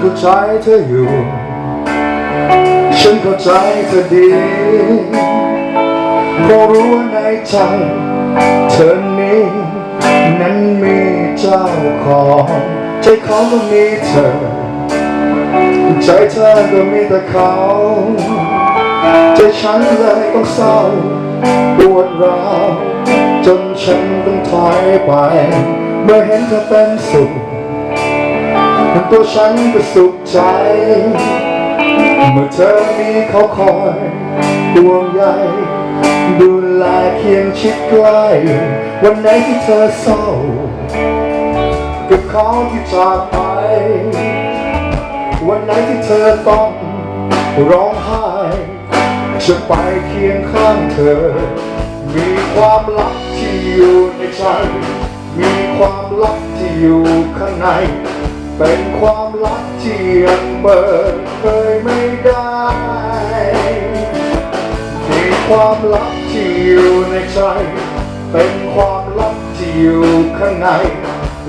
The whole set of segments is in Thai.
เข้าใจเธออยู่ ฉันเข้าใจเธอดีเพราะรู้ว่าในใจเธอนี้นั้นมีเจ้าของใจเขาก็มีเธอ ใจเธอก็มีแต่เขาใจฉันเลยต้องเศร้าปวดร้าวจนฉันต้องถอยไป เมื่อเห็นเธอเป็นสุข ตัวฉันก็สุขใจ เมื่อเธอมีเขาคอยห่วงใยดูแลเคียงชิดใกล้วันไหนที่เธอเศร้ากับเขาที่จากไป วันไหนที่เธอต้องร้องไห้ จะไปเคียงข้างเธอ มีความลับที่อยู่ในใจ มีความลับที่อยู่ข้างใน เป็นความลับที่ยังเปิดเผยไม่ได้มีความลับที่อยู่ในใจ เป็นความลับที่อยู่ข้างใน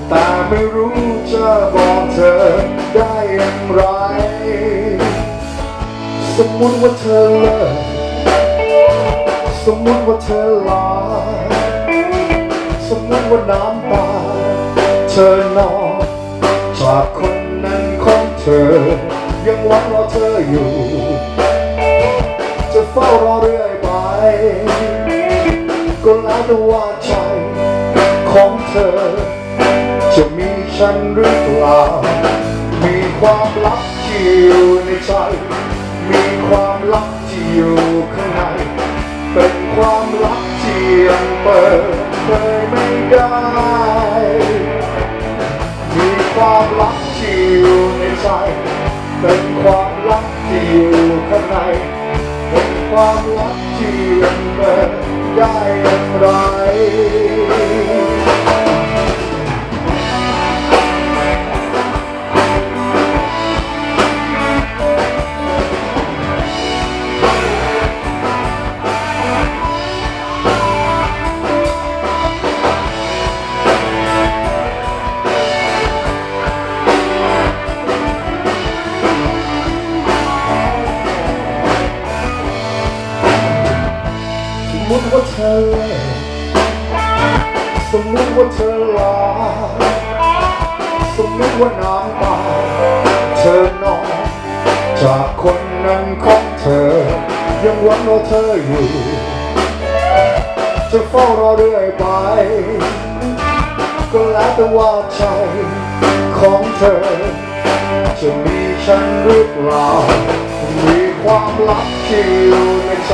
แต่ไม่รู้จะบอกเธอได้อย่างไร สมมติว่าเธอเลิกสมมติว่าเธอลาสมมติว่าน้ำตา เธอนอนากคนนั้นของเธอ ยังหวังรอเธออยู่ จะเฝ้ารอเรื่อยไป ก็แล้วแต่ว่าใจของเธอ จะมีฉันหรือเปล่า มีความลับที่อยู่ในใจ มีความลับที่อยู่ข้างในเป็น ที่อยู่ในใจเป็นความรักที่อยู่ข้างในเป็นความรักที่ยังเปิดได้ มมติว่าเธอ สมมติว่าเธอลาสมมติว่าน้ำตาเธอนอนจากคนนั้นของเธอ ยังหวังรอเธออยู่ จะเฝ้ารอเรื่อยไป ก็แล้วแต่ว่าใจของเธอ จะมีฉันหรือเปล่ามีความลับที่อยู่ในใจ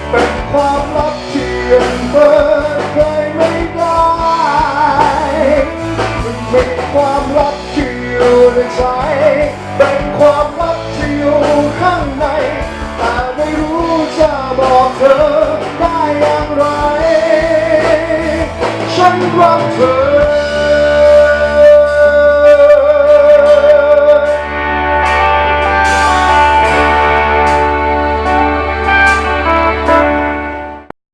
เป็นความลับที่ยังเปิดเผยไม่ได้มีความลับที่อยู่ในใจเป็นความลับที่อยู่ข้างในแต่ไม่รู้จะบอกเธอได้อย่างไร ฉันรักเธอ